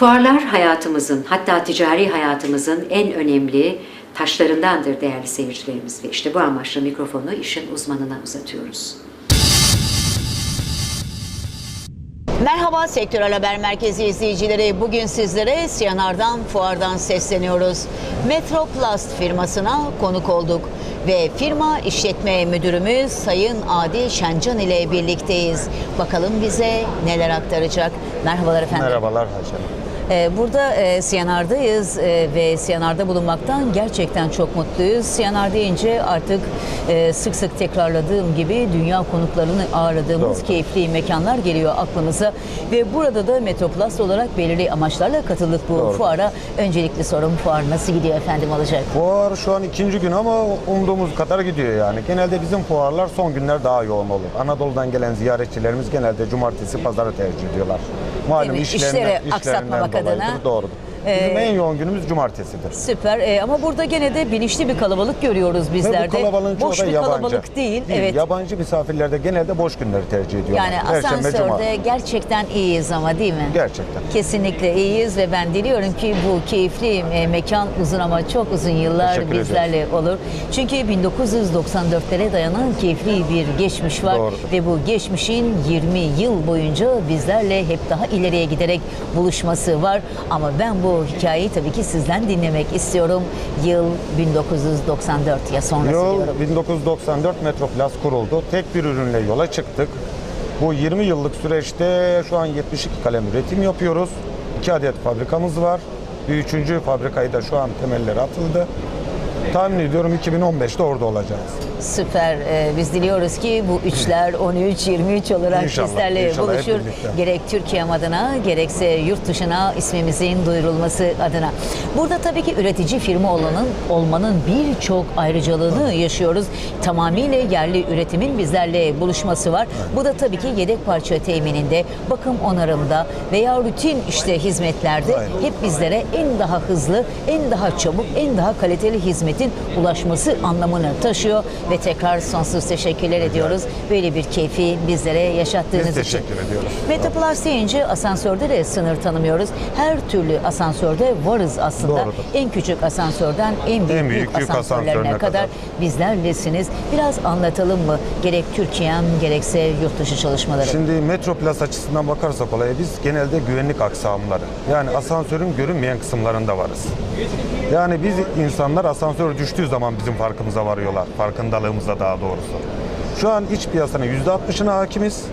Fuarlar hayatımızın hatta ticari hayatımızın en önemli taşlarındandır değerli seyircilerimiz ve işte bu amaçla mikrofonu işin uzmanına uzatıyoruz. Merhaba Sektörel Haber Merkezi izleyicileri. Bugün sizlere Siyanar'dan, Fuar'dan sesleniyoruz. Metroplast firmasına konuk olduk. Ve firma işletme müdürümüz Sayın Adi Şencan ile birlikteyiz. Bakalım bize neler aktaracak. Merhabalar efendim. Merhabalar. Ee, Burada e, Siyanar'dayız e, ve Siyanar'da bulunmaktan gerçekten çok mutluyuz. Siyanar deyince artık e, sık sık tekrarladığım gibi dünya konuklarını ağırladığımız Doğru. keyifli mekanlar geliyor aklımıza. Ve burada da Metroplast olarak belirli amaçlarla katıldık bu Doğru. fuara. Öncelikli sorum fuar nasıl gidiyor efendim olacak? Fuar şu an ikinci gün ama umduğumuz kadar gidiyor yani. Genelde bizim fuarlar son günler daha yoğun olur. Anadolu'dan gelen ziyaretçilerimiz genelde cumartesi, pazarı tercih ediyorlar. Malum Değil mi? işlerinden, İşleri işlerinden aksatmamak dolayıdır, adına. Doğrudur. Bizim Ee, en yoğun günümüz cumartesidir. Süper Ee, ama burada gene de bilinçli bir kalabalık görüyoruz bizler Ve bu kalabalığın Boş bir yabancı. kalabalık değil. Evet. Yabancı misafirler de genelde boş günleri tercih ediyorlar. Yani Perşembe, Cuma. asansörde gerçekten iyiyiz ama değil mi? Gerçekten. Kesinlikle iyiyiz ve ben diliyorum ki bu keyifli e, mekan uzun ama çok uzun yıllar Teşekkür bizlerle olur. Çünkü 1994'lere dayanan keyifli bir geçmiş var Doğrudur. ve bu geçmişin 20 yıl boyunca bizlerle hep daha ileriye giderek buluşması var. Ama ben bu hikayeyi tabii ki sizden dinlemek istiyorum. Yıl 1994 ya sonrası Yıl diyorum. 1994 Metroplast kuruldu. Tek bir ürünle yola çıktık. Bu 20 yıllık süreçte şu an 72 kalem üretim yapıyoruz. 2 adet fabrikamız var. Bir üçüncü fabrikayı da şu an temelleri atıldı. Tahmin ediyorum 2015'te orada olacağız. Süper. Ee, biz diliyoruz ki bu üçler 13 23 olarak İnşallah, bizlerle inşallah buluşur. Gerek Türkiye adına gerekse yurt dışına ismimizin duyurulması adına. Burada tabii ki üretici firma olanın olmanın birçok ayrıcalığını yaşıyoruz. Tamamıyla yerli üretimin bizlerle buluşması var. Bu da tabii ki yedek parça temininde, bakım onarımda veya rutin işte hizmetlerde Aynen. hep bizlere en daha hızlı, en daha çabuk, en daha kaliteli hizmetin ulaşması anlamını taşıyor ve tekrar sonsuz teşekkürler ediyoruz. Böyle bir keyfi bizlere yaşattığınız Biz için. teşekkür ediyoruz. Metaplast deyince asansörde de sınır tanımıyoruz. Her türlü asansörde varız aslında. Doğrudur. En küçük asansörden en büyük, En büyük yük asansörlerine asansörüne kadar, kadar. bizlerlesiniz. Biraz anlatalım mı? Gerek Türkiye'm gerekse yurt dışı çalışmaları. Şimdi Metroplast açısından bakarsak olaya biz genelde güvenlik aksamları yani asansörün görünmeyen kısımlarında varız. Yani biz insanlar asansör düştüğü zaman bizim farkımıza varıyorlar. Farkındalığımıza daha doğrusu. Şu an iç piyasanın %60'ına hakimiz.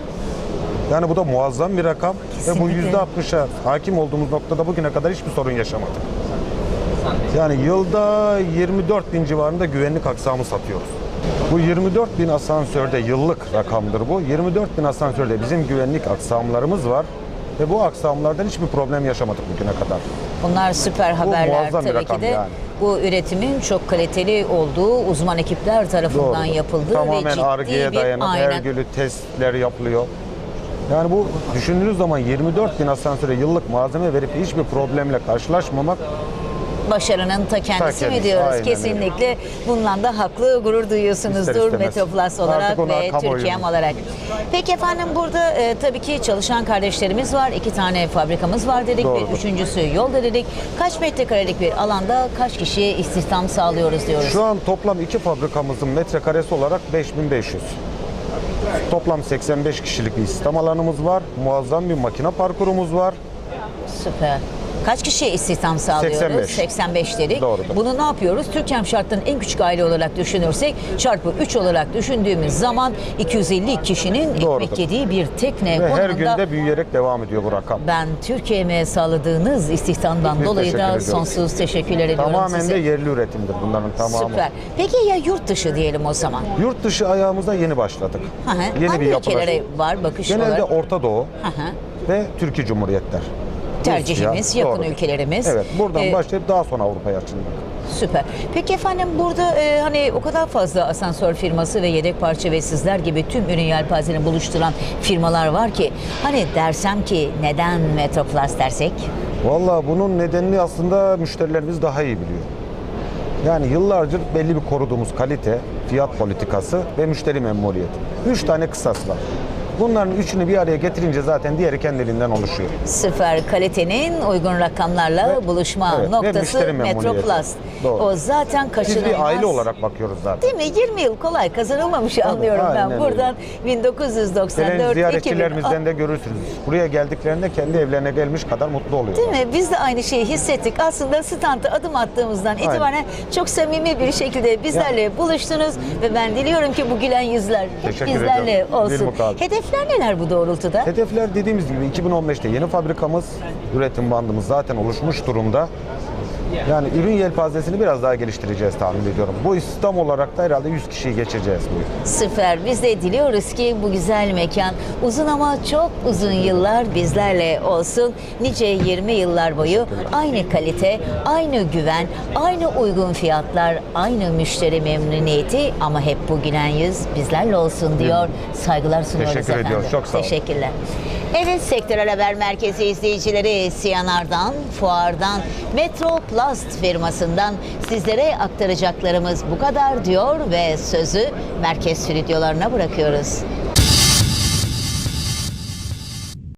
Yani bu da muazzam bir rakam. Ve bu Kesinlikle. %60'a hakim olduğumuz noktada bugüne kadar hiçbir sorun yaşamadık. Yani yılda 24 bin civarında güvenlik aksamı satıyoruz. Bu 24 bin asansörde yıllık rakamdır bu. 24 bin asansörde bizim güvenlik aksamlarımız var. Ve bu aksamlardan hiçbir problem yaşamadık bugüne kadar. Bunlar süper haberler tabii rakam ki de. yani. Bu üretimin çok kaliteli olduğu uzman ekipler tarafından Doğrudur. yapıldığı ve Tamamen ciddi Ar-Ge'ye bir dayanıp her aynen testler yapılıyor. Yani bu düşündüğünüz zaman 24 bin asansöre yıllık malzeme verip hiçbir problemle karşılaşmamak başarının ta kendisi Ta mi diyoruz? aynen öyle. Kesinlikle bundan da haklı gurur duyuyorsunuzdur. Metroplast olarak ve. Türkiye'm olarak. Peki efendim burada e, tabii ki çalışan kardeşlerimiz var. iki tane fabrikamız var dedik ve Doğrudur. üçüncüsü yolda dedik. Kaç metrekarelik bir alanda kaç kişiye istihdam sağlıyoruz diyoruz. Şu an toplam iki fabrikamızın metrekaresi olarak 5500. Toplam 85 kişilik bir istihdam alanımız var. Muazzam bir makine parkurumuz var. Süper. Kaç kişiye istihdam sağlıyoruz? 85. 85 dedik. Doğrudur. Bunu ne yapıyoruz? Türkiye şartlarının en küçük aile olarak düşünürsek çarpı 3 olarak düşündüğümüz zaman 250 kişinin ekmek Doğrudur. yediği bir tekne Ve her günde büyüyerek devam ediyor bu rakam. ben Türkiye'me sağladığınız istihdamdan Biz dolayı da sonsuz teşekkür ediyorum Tamamen size. de yerli üretimdir bunların tamamı. Süper. Peki ya yurt dışı diyelim o zaman? Yurt dışı ayağımıza yeni başladık. Hı hı. Yeni Hangi bir yapılaş. ülkelere var bakış Genelde olarak? Orta Doğu Hı hı. ve Türkiye Cumhuriyetler. Tercihimiz Rusya, yakın doğru. ülkelerimiz. Evet, buradan Ee, başlayıp daha sonra Avrupa'ya açılmak. Süper. Peki efendim burada e, hani o kadar fazla asansör firması ve yedek parça ve sizler gibi tüm ürün yelpazeni buluşturan firmalar var ki hani dersem ki neden Metroplast dersek? Vallahi bunun nedenini aslında müşterilerimiz daha iyi biliyor. Yani yıllardır belli bir koruduğumuz kalite, fiyat politikası ve müşteri memnuniyeti. Üç tane kısas var. Bunların üçünü bir araya getirince zaten diğeri kendiliğinden oluşuyor. Süper kalitenin uygun rakamlarla Ve- buluşma evet, ve noktası. Doğru. O zaten Biz kaçınılmaz. bir aile olarak bakıyoruz zaten. Değil mi? 20 yıl kolay kazanılmamış anlıyorum ben. aynen öyle. Buradan Gelen 1994 ziyaretçilerimizden 2000 de görürsünüz. Buraya geldiklerinde kendi evlerine gelmiş kadar mutlu oluyorlar. Değil mi? Biz de aynı şeyi hissettik. Aslında standa adım attığımızdan itibaren çok samimi bir şekilde bizlerle buluştunuz ve ben diliyorum ki bu gülen yüzler hep bizlerle ediyorum. Olsun. mukabele. Hedefler neler bu doğrultuda? Hedefler dediğimiz gibi 2015'te yeni fabrikamız, üretim bandımız zaten oluşmuş durumda. Yani ürün yelpazesini biraz daha geliştireceğiz tahmin ediyorum. Bu istihdam olarak da herhalde 100 kişiyi geçeceğiz bu yıl. Süper. Biz de diliyoruz ki bu güzel mekan uzun ama çok uzun yıllar bizlerle olsun. Nice 20 yıllar boyu aynı kalite, aynı güven, aynı uygun fiyatlar, aynı müşteri memnuniyeti ama hep bu gülen yüz bizlerle olsun diyor. Saygılar sunuyoruz Teşekkür efendim. ediyoruz. Çok sağ olun. Teşekkürler. Evet Sektörel Haber Merkezi izleyicileri CNR'dan, Fuar'dan, Metro Plast firmasından sizlere aktaracaklarımız bu kadar diyor ve sözü merkez stüdyolarına bırakıyoruz.